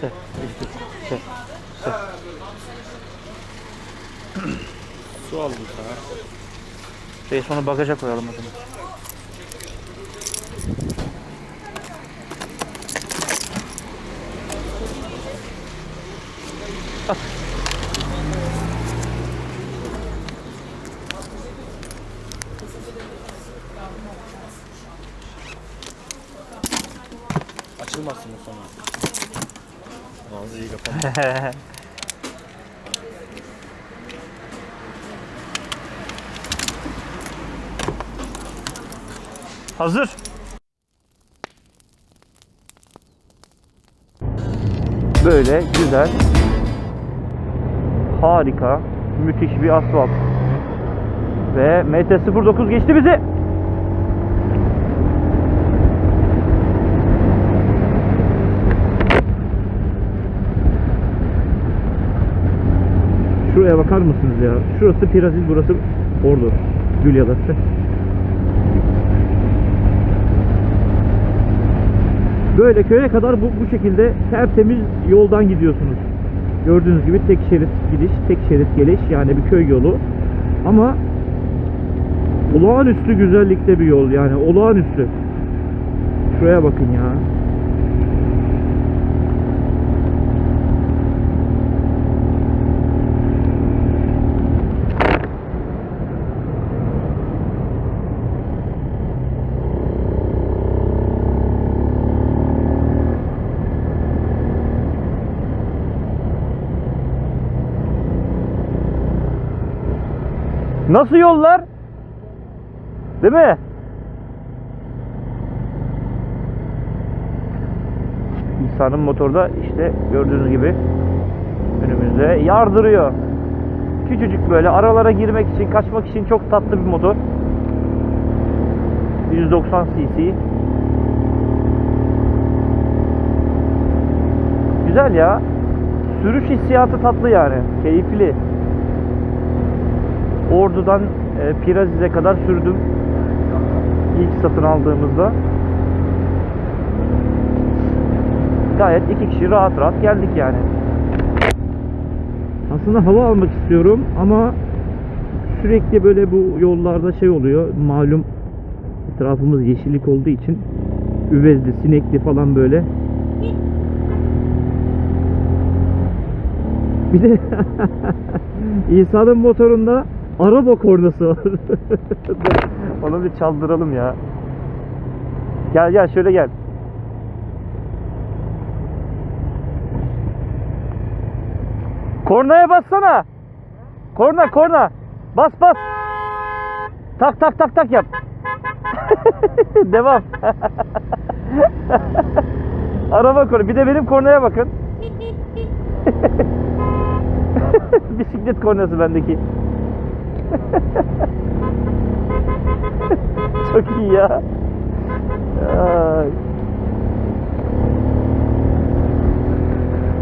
Sev. Düştü. Sev. Sev. Su aldım sana. Şey sonra bagaja koyalım o zaman. Açılmasın o sonra. Ağzı iyi kapalı. Hazır. Böyle güzel, harika, müthiş bir asfalt. Ve MT-09 geçti bizi. Şuraya bakar mısınız ya? Şurası Pirazil, burası Ordu. Gülyadası. Böyle köye kadar bu, bu şekilde tertemiz yoldan gidiyorsunuz. Gördüğünüz gibi tek şerit gidiş, tek şerit geliş yani bir köy yolu. Ama olağanüstü güzellikte bir yol yani olağanüstü. Şuraya bakın ya. Nasıl yollar? Değil mi? İnsanın motorda işte gördüğünüz gibi önümüzde yardırıyor. Küçücük böyle aralara girmek için, kaçmak için çok tatlı bir motor. 190 cc. Güzel ya. Sürüş hissiyatı tatlı yani. Keyifli. Ordu'dan e, Piraziz'e kadar sürdüm. İlk satın aldığımızda. Gayet iki kişi rahat rahat geldik yani. Aslında hava almak istiyorum ama sürekli böyle bu yollarda şey oluyor. Malum etrafımız yeşillik olduğu için üvezli, sinekli falan böyle. Bir de İsa'nın motorunda araba kornası var. Onu bir çaldıralım ya. Gel gel şöyle gel. Kornaya bassana. Korna korna. Bas bas. Tak tak tak tak yap. Devam. Araba korna. Bir de benim kornaya bakın. Bisiklet kornası bendeki. Çok iyi ya. Ay.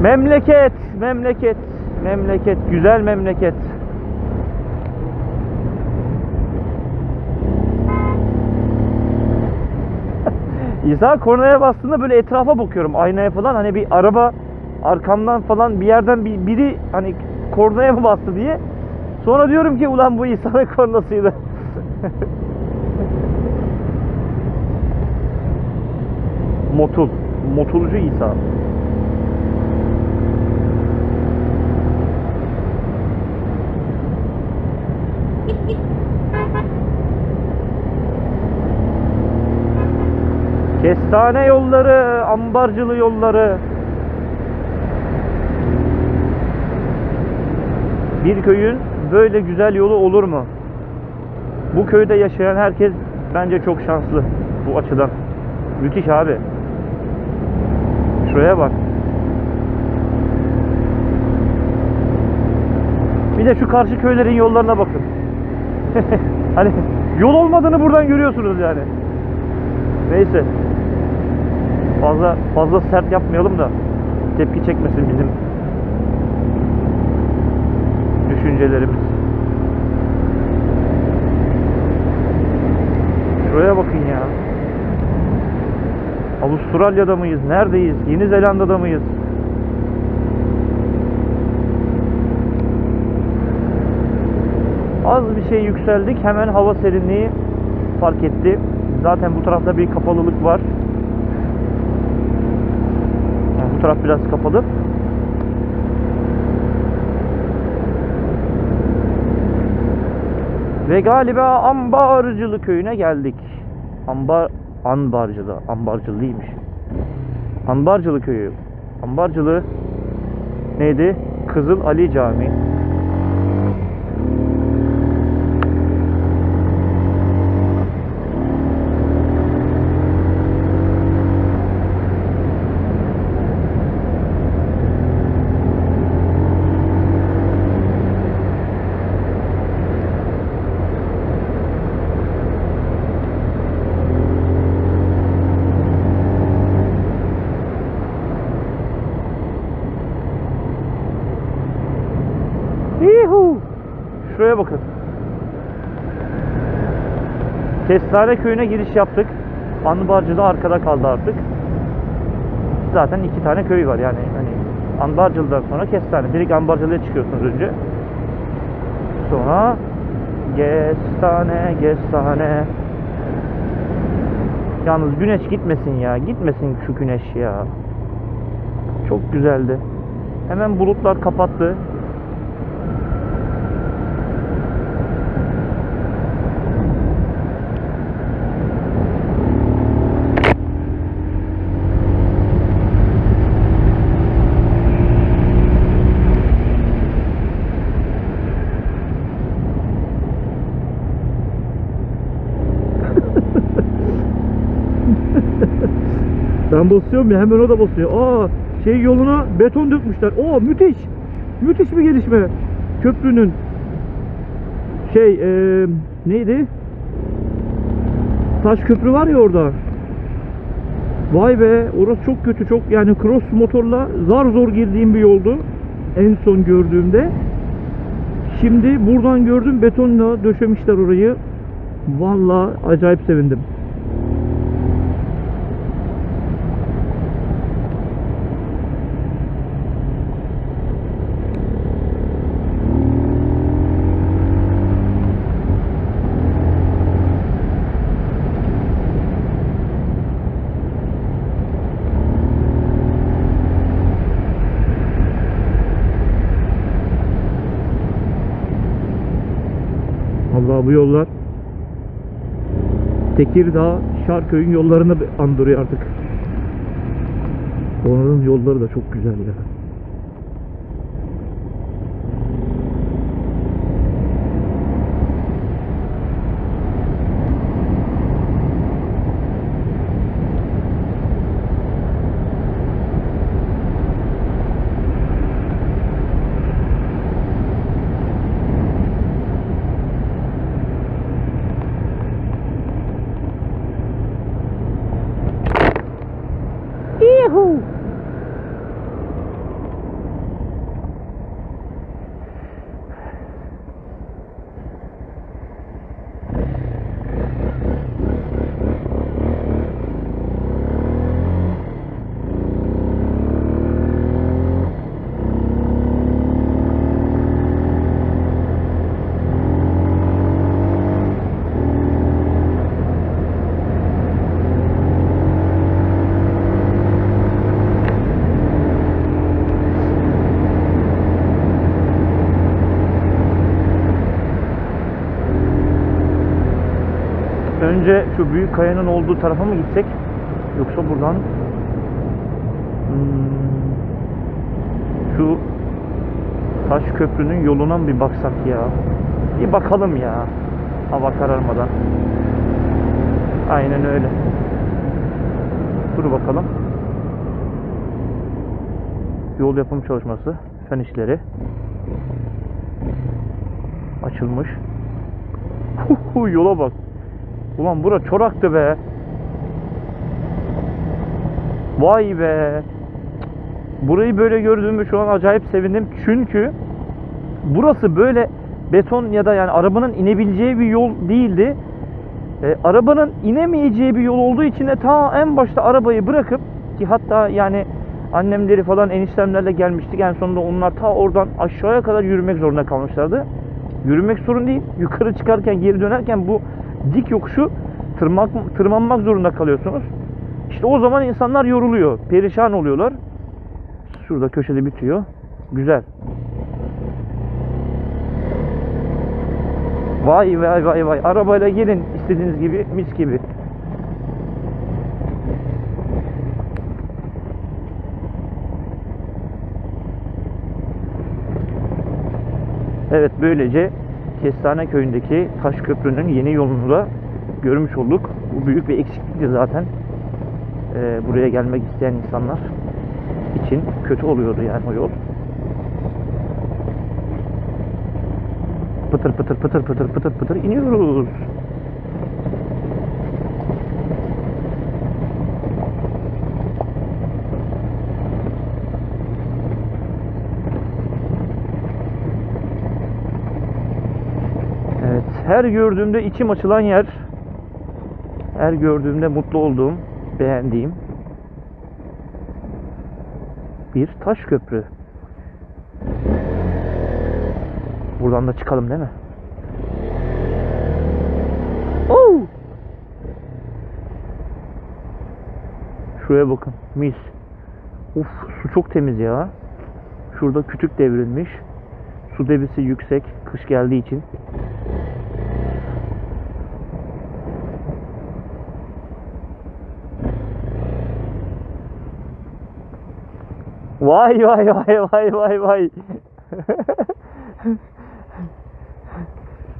Memleket, memleket, memleket, güzel memleket. İsa kornaya bastığında böyle etrafa bakıyorum aynaya falan hani bir araba arkamdan falan bir yerden bir, biri hani kornaya mı bastı diye. Sonra diyorum ki ulan bu İsa'nın kornasıydı. Motul. Motorcu İsa. Kestane yolları, ambarcılı yolları. Bir köyün böyle güzel yolu olur mu? Bu köyde yaşayan herkes bence çok şanslı bu açıdan. Müthiş abi. Şuraya bak. Bir de şu karşı köylerin yollarına bakın. hani yol olmadığını buradan görüyorsunuz yani. Neyse. Fazla fazla sert yapmayalım da tepki çekmesin bizim düşüncelerimiz. Şuraya bakın ya. Avustralya'da mıyız? Neredeyiz? Yeni Zelanda'da mıyız? Az bir şey yükseldik. Hemen hava serinliği fark etti. Zaten bu tarafta bir kapalılık var. Yani bu taraf biraz kapalı. Ve galiba Ambarcılı köyüne geldik. Ambar Ambarcılı, Ambarcılı değilmiş. Ambarcılı köyü. Ambarcılı neydi? Kızıl Ali Camii. Şuraya bakın. Kestane köyüne giriş yaptık. Anbarcı da arkada kaldı artık. Zaten iki tane köy var yani hani Anbarcılı'dan sonra Kestane. Direkt Anbarcılı'ya çıkıyorsunuz önce. Sonra Kestane, Kestane. Yalnız güneş gitmesin ya. Gitmesin şu güneş ya. Çok güzeldi. Hemen bulutlar kapattı. Ben basıyorum ya hemen o da basıyor. Aa şey yoluna beton dökmüşler. Oo müthiş. Müthiş bir gelişme. Köprünün şey eee, neydi? Taş köprü var ya orada. Vay be orası çok kötü çok yani cross motorla zar zor girdiğim bir yoldu. En son gördüğümde. Şimdi buradan gördüm betonla döşemişler orayı. Vallahi acayip sevindim. Allah bu yollar Tekirdağ, Şarköy'ün yollarını andırıyor artık. Onların yolları da çok güzel ya. Önce şu büyük kayanın olduğu tarafa mı gitsek? Yoksa buradan Hmm, şu taş köprünün yoluna mı bir baksak ya? Bir bakalım ya. Hava kararmadan. Aynen öyle. Dur bakalım. Yol yapım çalışması, fen işleri. Açılmış. Huhu, yola bak. Ulan bura çoraktı be. Vay be. Burayı böyle gördüğümde şu an acayip sevindim. Çünkü burası böyle beton ya da yani arabanın inebileceği bir yol değildi. E, arabanın inemeyeceği bir yol olduğu için de ta en başta arabayı bırakıp ki hatta yani annemleri falan eniştemlerle gelmiştik. En sonunda onlar ta oradan aşağıya kadar yürümek zorunda kalmışlardı. Yürümek sorun değil. Yukarı çıkarken geri dönerken bu dik yokuşu tırmak, tırmanmak zorunda kalıyorsunuz. İşte o zaman insanlar yoruluyor. Perişan oluyorlar. Şurada köşede bitiyor. Güzel. Vay vay vay vay. Arabayla gelin istediğiniz gibi mis gibi. Evet böylece Kestane köyündeki taş köprünün yeni yolunu da görmüş olduk. Bu büyük bir eksiklikti zaten. Ee, buraya gelmek isteyen insanlar için kötü oluyordu yani o yol. Pıtır pıtır pıtır pıtır pıtır pıtır iniyoruz. Evet, her gördüğümde içim açılan yer, her gördüğümde mutlu olduğum, beğendiğim bir taş köprü. Buradan da çıkalım değil mi? Oo! Şuraya bakın, mis. Uf, su çok temiz ya. Şurada kütük devrilmiş. Su debisi yüksek, kış geldiği için. Vay vay vay vay vay vay.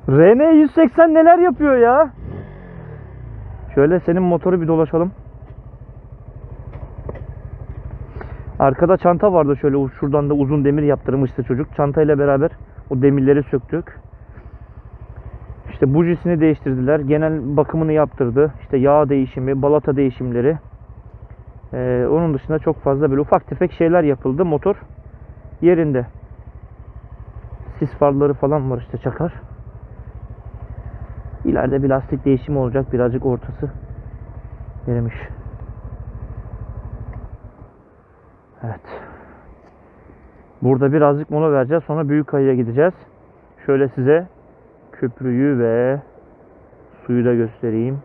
RN 180 neler yapıyor ya? Şöyle senin motoru bir dolaşalım. Arkada çanta vardı şöyle şuradan da uzun demir yaptırmıştı çocuk. Çantayla beraber o demirleri söktük. İşte bujisini değiştirdiler. Genel bakımını yaptırdı. İşte yağ değişimi, balata değişimleri. Ee, onun dışında çok fazla böyle ufak tefek şeyler yapıldı. Motor yerinde. Sis farları falan var işte çakar. İleride bir lastik değişimi olacak. Birazcık ortası erimiş. Evet. Burada birazcık mola vereceğiz. Sonra büyük kayaya gideceğiz. Şöyle size köprüyü ve suyu da göstereyim.